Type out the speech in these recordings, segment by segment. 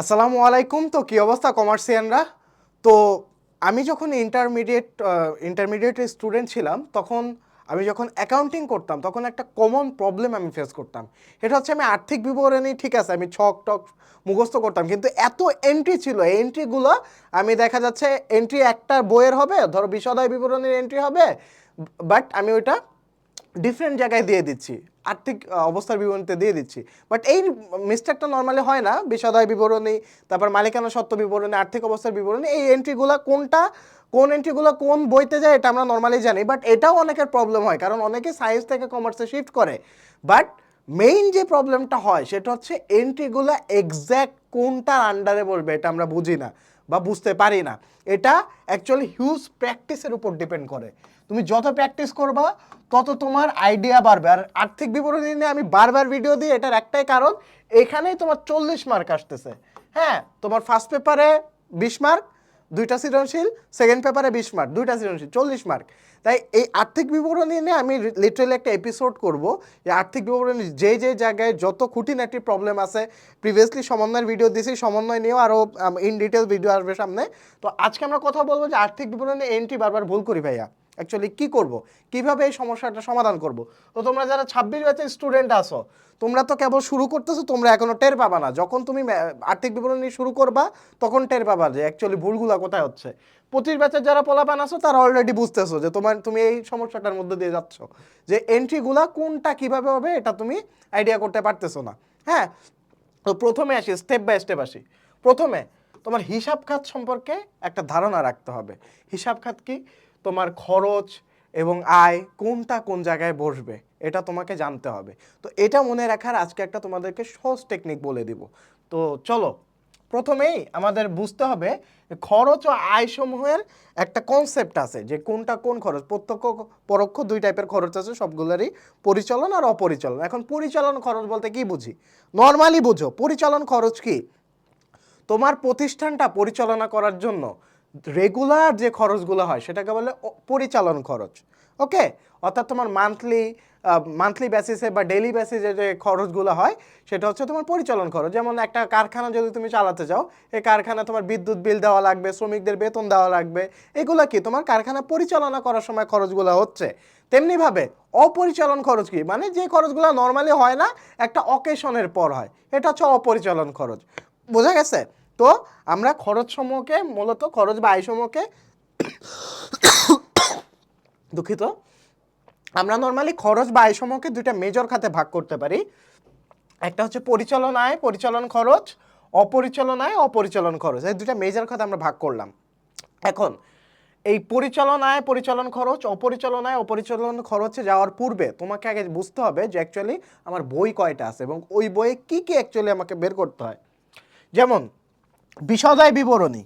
আসসালামু আলাইকুম। তো কি অবস্থা কমার্সিয়ানরা তো আমি যখন ইন্টারমিডিয়েট ইন্টারমিডিয়েট স্টুডেন্ট ছিলাম, তখন আমি যখন অ্যাকাউন্টিং করতাম, তখন একটা কমন প্রবলেম আমি ফেস করতাম। এটা হচ্ছে আমি আর্থিক বিবরণী, ঠিক আছে, আমি ছক টক মুখস্থ করতাম, কিন্তু এত এন্ট্রি ছিল, এই এন্ট্রিগুলো আমি দেখা যাচ্ছে এন্ট্রি একটা বইয়ের হবে, ধরো বিশদায় বিবরণীর এন্ট্রি হবে বাট আমি ওইটা ডিফারেন্ট জায়গায় দিয়ে দিচ্ছি। আর্থিক অবস্থার বিবরণীতে দিয়ে দিচ্ছি। বাট এই মিস্টেকটা নর্মালি হয় না। বিষাদয় বিবরণী, তারপর মালিকানা সত্ত্ব বিবরণী, আর্থিক অবস্থার বিবরণী, এই এন্ট্রিগুলো কোনটা, কোন এন্ট্রিগুলো কোন বইতে যায় এটা আমরা নর্মালি জানি। বাট এটাও অনেকের প্রবলেম হয়, কারণ অনেকে সায়েন্স থেকে কমার্সে শিফট করে। বাট মেইন যে প্রবলেমটা হয়, সেটা হচ্ছে এন্ট্রিগুলো এক্স্যাক্ট কোনটার আন্ডারে বলবে, এটা আমরা বুঝি না বা বুঝতে পারি না। এটা অ্যাকচুয়ালি হিউজ প্র্যাকটিসের উপর ডিপেন্ড করে। তুমি যত প্র্যাকটিস করবা, তত তোমার আইডিয়া বাড়বে। আর আর্থিক বিবরণী নিয়ে আমি বারবার ভিডিও দিই, এটার একটাই কারণ, এখানেই তোমার চল্লিশ মার্ক আসতেছে। হ্যাঁ তোমার ফার্স্ট পেপারে বিশ মার্ক দুইটা সৃজনশীল সেকেন্ড পেপারে বিশ মার্ক দুইটা সৃজনশীল, চল্লিশ মার্ক তাই এই আর্থিক বিবরণী নিয়ে আমি লিটারালি একটা এপিসোড করব। যে আর্থিক বিবরণী যে যে জায়গায় যত খুঁটিনাটি প্রবলেম আছে প্রিভিয়াসলি সমন্বয়ের ভিডিও দিয়েছি সমন্বয় নিয়েও আরও ইন ডিটেল ভিডিও আসবে সামনে। তো আজকে আমরা কথা বলব যে আর্থিক বিবরণী এন্ট্রি বারবার ভুল করি ভাইয়া। অ্যাকচুয়ালি কি করব? কীভাবে এই সমস্যাটা সমাধান করব? তো তোমরা যারা ছাব্বিশ ব্যাচের স্টুডেন্ট আছো, তোমরা তো কেবল শুরু করতেছো, তোমরা এখনও টের পাবা না। যখন তুমি আর্থিক বিবরণী শুরু করবা, তখন টের পাবা যে অ্যাকচুয়ালি ভুলগুলো কোথায় হচ্ছে। পঁচিশ ব্যাচের যারা পোলাপান আছো, তারা অলরেডি বুঝতেছো যে তোমার, তুমি এই সমস্যাটার মধ্যে দিয়ে যাচ্ছ। যে এন্ট্রিগুলা কোনটা কীভাবে হবে, এটা তুমি আইডিয়া করতে পারতেছো না। হ্যাঁ? তো প্রথমে আসি স্টেপ বাই স্টেপ আসি। প্রথমে তোমার হিসাব খাত সম্পর্কে একটা ধারণা রাখতে হবে। হিসাব খাত কি? তোমার খরচ এবং আয় কোনটা কোন জায়গায় বসবে, এটা তোমাকে জানতে হবে। তো এটা মনে রাখার আজকে একটা তোমাদেরকে সহজ টেকনিক বলে দিব। তো চলো, প্রথমেই আমাদের বুঝতে হবে খরচ ও আয় সমূহের একটা কনসেপ্ট আছে, যে কোনটা কোন খরচ, প্রত্যক্ষ পরোক্ষ দুই টাইপের খরচ আছে, সবগুলোরই পরিচালন আর অপরিচালন। এখন পরিচালন খরচ বলতে কি বুঝি? নর্মালি বুঝো, পরিচালন খরচ কি? তোমার প্রতিষ্ঠানটা পরিচালনা করার জন্য রেগুলার যে খরচগুলো হয়, সেটাকে বলে পরিচালন খরচ। ওকে? অর্থাৎ তোমার মান্থলি মান্থলি বেসিসে বা ডেইলি বেসিসে যে খরচগুলো হয়, সেটা হচ্ছে তোমার পরিচালন খরচ। যেমন একটা কারখানা যদি তুমি চালাতে যাও এই কারখানা তোমার বিদ্যুৎ বিল দেওয়া লাগবে, শ্রমিকদের বেতন দেওয়া লাগবে। এগুলো কি? তোমার কারখানা পরিচালনা করার সময় খরচগুলো হচ্ছে। তেমনিভাবে অপরিচালন খরচ কি? মানে যে খরচগুলো নর্মালি হয় না, একটা অকেশনের পর হয়। এটা হচ্ছে অপরিচালন খরচ। বোঝা গেছে? তো আমরা খরচ সমূহকে, মূলত খরচ বা আয় সমূহকে দুঃখিত, আমরা নর্মালি খরচ বা আয় সমূহকে দুইটা মেজর খাতে ভাগ করতে পারি। একটা হচ্ছে পরিচালন আয়, পরিচালন খরচ, অপরিচালন আয়, অপরিচালন খরচ। এই দুইটা মেজর খাতে আমরা ভাগ করলাম। এখন, এই পরিচালন আয়, পরিচালন খরচ, অপরিচালন আয়, অপরিচালন খরচে যাওয়ার পূর্বে তোমাকে আগে বুঝতে হবে যে অ্যাকচুয়ালি আমার বই কয়টা আছে এবং ওই বইয়ে কি কি অ্যাকচুয়ালি আমাকে বের করতে হয়। যেমন বিশদায় বিবরণী।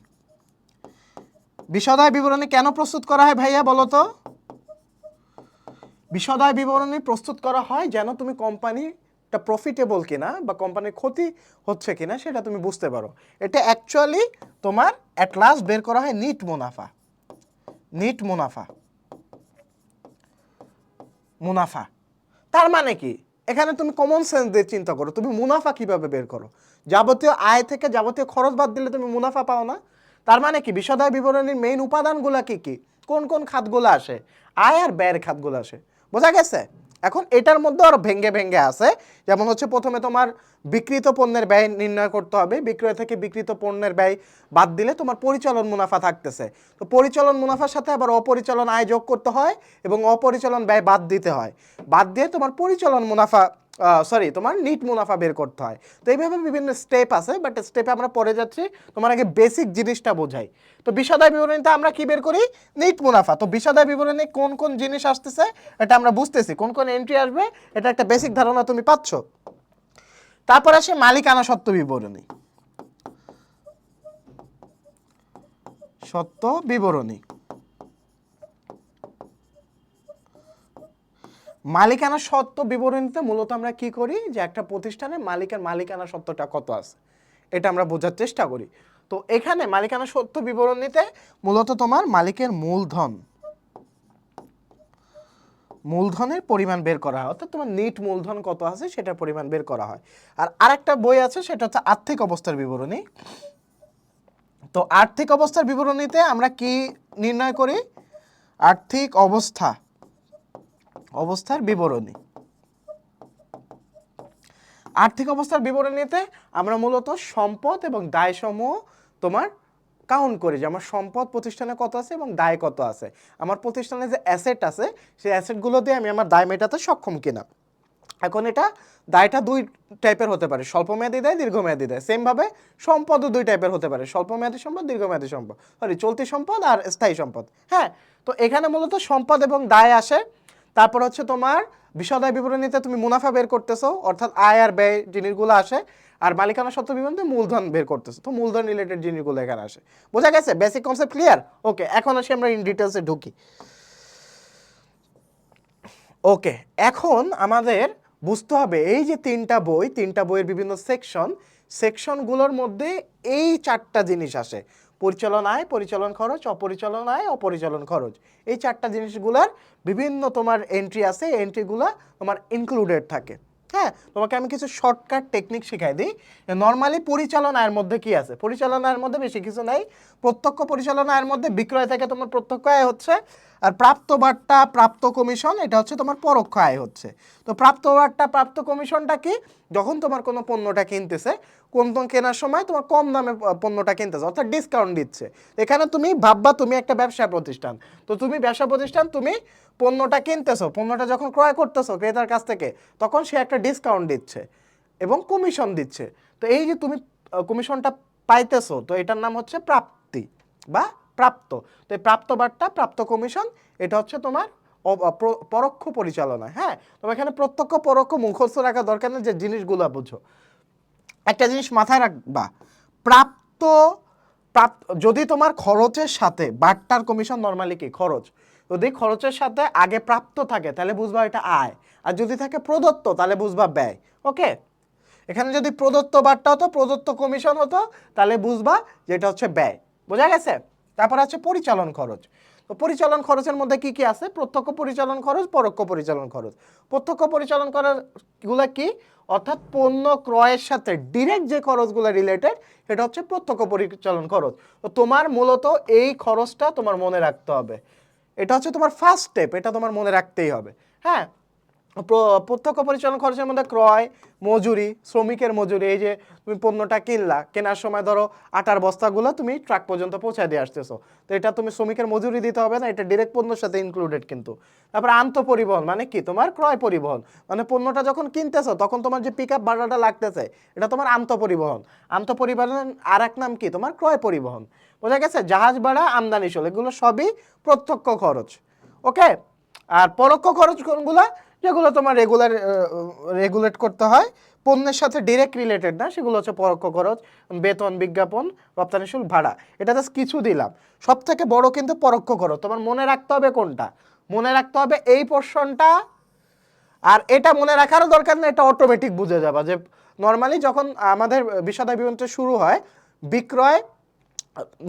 বিশদায় বিবরণী কেন প্রস্তুত করা হয় ভাইয়া বলো তো? বিশদায় বিবরণী প্রস্তুত করা হয় যেন তুমি কোম্পানিটা প্রফিটেবল কিনা বা কোম্পানির ক্ষতি হচ্ছে কিনা সেটা তুমি বুঝতে পারো। এটা অ্যাকচুয়ালি তোমার অ্যাট লাস্ট বের করা হয় নিট মুনাফা। নিট মুনাফা। মুনাফা। তার মানে কি? এখানে তুমি কমন সেন্স দিয়ে চিন্তা করো, তুমি মুনাফা কীভাবে বের করো? যাবতীয় আয় থেকে যাবতীয় খরচ বাদ দিলে তুমি মুনাফা পাও না। তার মানে কি? বিশদায় বিবরণীর মেইন উপাদানগুলো কি কি? কোন কোন খাতগুলো আসে? আয় আর ব্যয়ের খাতগুলো আসে। বোঝা গেছে? এখন এটার মধ্যে আরও ভেঙ্গে ভেঙ্গে আছে। যেমন হচ্ছে প্রথমে তোমার বিক্রিত পণ্যের ব্যয় নির্ণয় করতে হবে। বিক্রয় থেকে বিক্রিত পণ্যের ব্যয় বাদ দিলে তোমার পরিচালন মুনাফা থাকতেছে। তো পরিচালন মুনাফার সাথে আবার অপরিচালন আয় যোগ করতে হয় এবং অপরিচালন ব্যয় বাদ দিতে হয়। বাদ দিয়ে তোমার পরিচালন মুনাফা সরি তোমার নিট মুনাফা বের করতে হয়। তো এইভাবে বিভিন্ন স্টেপ আছে বাট স্টেপে আমরা পরে যাচ্ছি, তোমার আগে বেসিক জিনিসটা বোঝাই। তো বিষাদায় বিবরণীতে আমরা কি বের করি? নিট মুনাফা। তো বিষাদায় বিবরণী কোন কোন জিনিস আসতেছে, এটা আমরা বুঝতেছি। কোন কোন এন্ট্রি আসবে, এটা একটা বেসিক ধারণা তুমি পাচ্ছ। তারপর আসে মালিকানা সত্ত্ব বিবরণী। সত্য বিবরণী। মালিকানা সত্ত্ব বিবরণীতে মূলত আমরা কি করি? যে একটা প্রতিষ্ঠানে মালিকের মালিকানা সত্ত্বটা কত আছে? এটা আমরা বোঝার চেষ্টা করি। তো এখানে মালিকানা সত্ত্ব বিবরণীতে মূলত তোমার মালিকের মূলধন। মূলধনের পরিমাণ বের করা হয়। অর্থাৎ তোমার নিট মূলধন কত আছে সেটার পরিমাণ বের করা হয়। আর আরেকটা বই আছে, সেটা হচ্ছে আর্থিক অবস্থার বিবরণী। তো আর্থিক অবস্থার বিবরণীতে আমরা কি নির্ণয় করি? আর্থিক অবস্থা। অবস্থার বিবরণী। আর্থিক অবস্থার বিবরণীতে আমরা মূলত সম্পদ এবং দায়সমূহ তোমার কাউন্ট করি যে আমার সম্পদ প্রতিষ্ঠানে কত আছে এবং দায় কত আছে। আমার প্রতিষ্ঠানে যে অ্যাসেট আছে, সেই অ্যাসেটগুলো দিয়ে আমি আমার দায় মেটাতে সক্ষম কিনা। এখন এটা দায়টা দুই টাইপের হতে পারে, স্বল্পমেয়াদী দায়, দীর্ঘমেয়াদী দায়। সেমভাবে সম্পদও দুই টাইপের হতে পারে, স্বল্পমেয়াদী সম্পদ, দীর্ঘমেয়াদী সম্পদ। সরি চলতি সম্পদ আর স্থায়ী সম্পদ। হ্যাঁ তো এখানে মূলত সম্পদ এবং দায় আসে তারপর হচ্ছে তোমার বিষয়দায় বিবরণীতে তুমি মুনাফা বের করতেছো, অর্থাৎ আয় আর ব্যয় জিনিসগুলো আসে, আর মালিকানা সত্ত্ব বিবরণীতে মূলধন বের করতেছো। তো মূলধন রিলেটেড জিনিসগুলো এখানে আসে। বোঝা গেছে? বেসিক কনসেপ্ট ক্লিয়ার ওকে এখন আসি আমরা ইন ডিটেলসে ঢুকি। ওকে এখন আমাদের বুঝতে হবে এই যে তিনটা বই, তিনটা বইয়ের বিভিন্ন সেকশন সেকশনগুলোর মধ্যে এই চারটা জিনিস আসে। পরিচালন আয় পরিচালন খরচ অপরিচালন আয় অপরিচালন খরচ। এই চারটা জিনিসগুলার বিভিন্ন তোমার এন্ট্রি আছে এন্ট্রিগুলো তোমার ইনক্লুডেড থাকে। হ্যাঁ তোমাকে আমি কিছু শর্টকাট টেকনিক শিখাই দিই। নর্মালি পরিচালন আয়ের মধ্যে কি আছে? পরিচালন আয়ের মধ্যে বেশি কিছু নাই। প্রত্যক্ষ পরিচালন আয়ের মধ্যে বিক্রয় থেকে তোমার প্রত্যক্ষ আয় হচ্ছে। আর প্রাপ্ত বার্তা প্রাপ্ত কমিশন এটা হচ্ছে তোমার পরোক্ষ আয় হচ্ছে। তো প্রাপ্ত বার্তা প্রাপ্ত কমিশনটা কি? যখন তোমার কোনো পণ্যটা কিনতেছে, কোন কোন কেনার সময় তোমার কম দামে পণ্যটা কিনতেছে, অর্থাৎ ডিসকাউন্ট দিচ্ছে। এখানে তুমি ভাববা তুমি একটা ব্যবসা প্রতিষ্ঠান। তো তুমি ব্যবসা প্রতিষ্ঠান, তুমি পণ্যটা কিনতেছো, পণ্যটা যখন ক্রয় করতেছো ক্রেতার কাছ থেকে, তখন সে একটা ডিসকাউন্ট দিচ্ছে এবং কমিশন দিচ্ছে। তো এই যে তুমি কমিশনটা পাইতেছো, তো এটার নাম হচ্ছে প্রাপ্তি বা প্রাপ্ত। তো এই প্রাপ্ত বার্তা প্রাপ্ত কমিশন এটা হচ্ছে তোমার পরোক্ষ পরিচালনা হ্যাঁ? তোমার এখানে প্রত্যক্ষ, পরোক্ষ, মুখস্থ রাখা দরকার নেই যে জিনিসগুলো বুঝো। একটা জিনিস মাথায় রাখবা, প্রাপ্ত প্রাপ্ত, যদি তোমার খরচের সাথে বাট্টার কমিশন নর্মালি কি? খরচ। যদি খরচের সাথে আগে প্রাপ্ত থাকে, তাহলে বুঝবা এটা আয়। আর যদি থাকে প্রদত্ত, তাহলে বুঝবা ব্যয়। ওকে? এখানে যদি প্রদত্ত বাট্টা হতো, প্রদত্ত কমিশন হতো, তাহলে বুঝবা যে এটা হচ্ছে ব্যয়। বোঝা গেছে? তারপর আছে পরিচালন খরচ। তো পরিচালন খরচের মধ্যে কি কি আছে? প্রত্যক্ষ পরিচালন খরচ, পরোক্ষ পরিচালন খরচ। প্রত্যক্ষ পরিচালন খরচগুলো কি? অর্থাৎ পণ্য ক্রয়ের সাথে ডিরেক্ট যে খরচগুলো রিলেটেড সেটা হচ্ছে প্রত্যক্ষ পরিচালন খরচ। তো তোমার মূলত এই খরচটা তোমার মনে রাখতে হবে। এটা হচ্ছে তোমার ফার্স্ট স্টেপ এটা তোমার মনে রাখতেই হবে। হ্যাঁ? প্রত্যক্ষ পরিচালন খরচের মধ্যে ক্রয়, মজুরি, শ্রমিকের মজুরি, এই যে তুমি পণ্যটা কিনলা, কেনার সময় ধরো আটার বস্তাগুলো তুমি ট্রাক পর্যন্ত পৌঁছায় দিয়ে আসতেছো। তো এটা তুমি শ্রমিকের মজুরি দিতে হবে না, এটা ডিরেক্ট পণ্যের সাথে ইনক্লুডেড কিন্তু। তারপর আন্ত পরিবহন মানে কি? তোমার ক্রয় পরিবহন। মানে পণ্যটা যখন কিনতেছো, তখন তোমার যে পিক আপ ভাড়াটা লাগতেছে, এটা তোমার আন্ত পরিবহন। আন্ত পরিবহন আর এক নাম কি? তোমার ক্রয় পরিবহন। বোঝা গেছে? জাহাজ ভাড়া, আমদানি শুল্ক, এগুলো সবই প্রত্যক্ষ খরচ। ওকে আর পরোক্ষ খরচ কোনগুলো যেগুলো তোমার রেগুলার রেগুলেট করতে হয়। পণ্যের সাথে ডিরেক্ট রিলেটেড না, সেগুলো হচ্ছে পরোক্ষ খরচ, বেতন বিজ্ঞাপন, রপ্তানি শুল্ক, ভাড়া। এটা জাস্ট কিছু দিলাম। সব থেকে বড় কিন্তু পরোক্ষ খরচ। তোমার মনে রাখতে হবে কোনটা? মনে রাখতে হবে এই পোর্শনটা আর এটা মনে রাখারও দরকার নেই, এটা অটোমেটিক বুঝে যাবা যে নর্মালি যখন আমাদের বিষাদায় বিবরণটা শুরু হয়, বিক্রয়,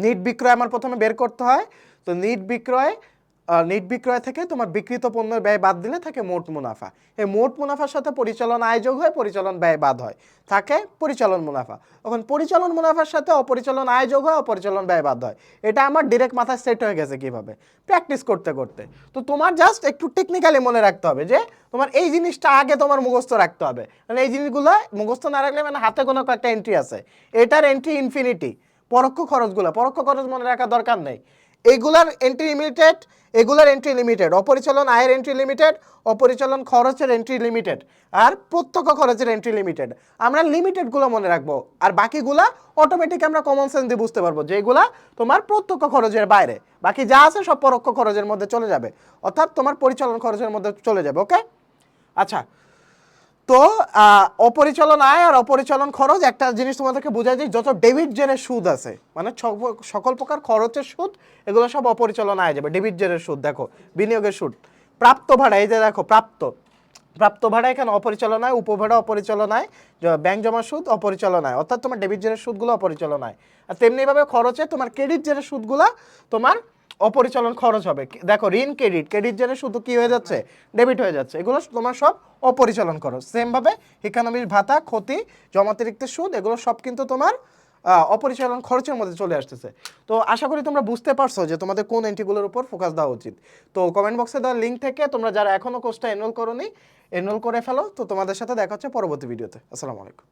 নিট বিক্রয় আমার প্রথমে বের করতে হয়। তো নিট বিক্রয় নিট বিক্রয় থেকে তোমার বিক্রিত পণ্যের ব্যয় বাদ দিলে থাকে মোট মুনাফা। এই মোট মুনাফার সাথে পরিচালন আয় যোগ হয়, পরিচালন ব্যয় বাদ হয়। থাকে পরিচালন মুনাফা। তখন পরিচালন মুনাফার সাথে অপরিচালন আয় যোগ হয়, অপরিচালন ব্যয় বাদ হয়। এটা আমার ডিরেক্ট মাথায় সেট হয়ে গেছে কীভাবে? প্র্যাকটিস করতে করতে। তো তোমার জাস্ট একটু টেকনিক্যালি মনে রাখতে হবে যে, তোমার এই জিনিসটা আগে তোমার মুখস্থ রাখতে হবে। মানে এই জিনিসগুলো মুখস্থ না রাখলে মানে হাতে কোনো একটা এন্ট্রি আছে। এটার এন্ট্রি ইনফিনিটি পরোক্ষ খরচগুলো। পরোক্ষ খরচ মনে রাখার দরকার নেই। এইগুলার এন্ট্রি লিমিটেড এগুলার এন্ট্রি লিমিটেড অপরিচালন আয়ের এন্ট্রি লিমিটেড অপরিচালন খরচের এন্ট্রি লিমিটেড আর প্রত্যক্ষ খরচের এন্ট্রি লিমিটেড আমরা লিমিটেডগুলো মনে রাখব। আর বাকিগুলা অটোমেটিক আমরা কমন সেন্স দিয়ে বুঝতে পারব যেগুলা তোমার প্রত্যক্ষ খরচের বাইরে। বাকি যা আছে সব পরোক্ষ খরচের মধ্যে চলে যাবে। অর্থাৎ তোমার পরিচালন খরচের মধ্যে চলে যাবে ওকে আচ্ছা তো অপরিচালন আয় আর অপরিচালন খরচ একটা জিনিস তোমাদেরকে বোঝাই দিই যত ডেবিট জেনের সুদ আছে মানে সক- সকল প্রকার খরচের সুদ, এগুলো সব অপরিচালন আয় যাবে। ডেবিট জেনের সুদ, দেখো, বিনিয়োগের সুদ। প্রাপ্ত ভাড়া, এই যে দেখো, প্রাপ্ত। প্রাপ্ত ভাড়া এখানে অপরিচালনায় উপভাড়া অপরিচালনায় ব্যাংক জমা সুদ অপরিচালনায় অর্থাৎ তোমার ডেবিট জেনের সুদগুলো অপরিচালনায় আর তেমনিভাবে খরচে তোমার ক্রেডিট জেনের সুদগুলো তোমার অপরিচালন খরচ হবে। দেখো, ঋণ, ক্রেডিট। ক্রেডিট জেনে শুধু কি হয়ে যাচ্ছে? ডেবিট হয়ে যাচ্ছে। এগুলো তোমার সব অপরিচালন খরচ। সেম ভাবে ইকোনমির ভাতা, ক্ষতি, জমাতিরিক্ত সুদ, এগুলো সব কিন্তু তোমার অপরিচালন খরচের মধ্যে চলে আসতেছে। তো আশা করি তোমরা বুঝতে পারছ যে তোমাদের কোন এন্ট্রিগুলোর উপর ফোকাস দেওয়া উচিত। তো কমেন্ট বক্সে দেওয়া লিঙ্ক থেকে তোমরা যারা এখনও কোর্সটা এনরোল করো নি এনরোল করে ফেলো। তো তোমাদের সাথে দেখা হচ্ছে পরবর্তী ভিডিওতে আসসালামু আলাইকুম।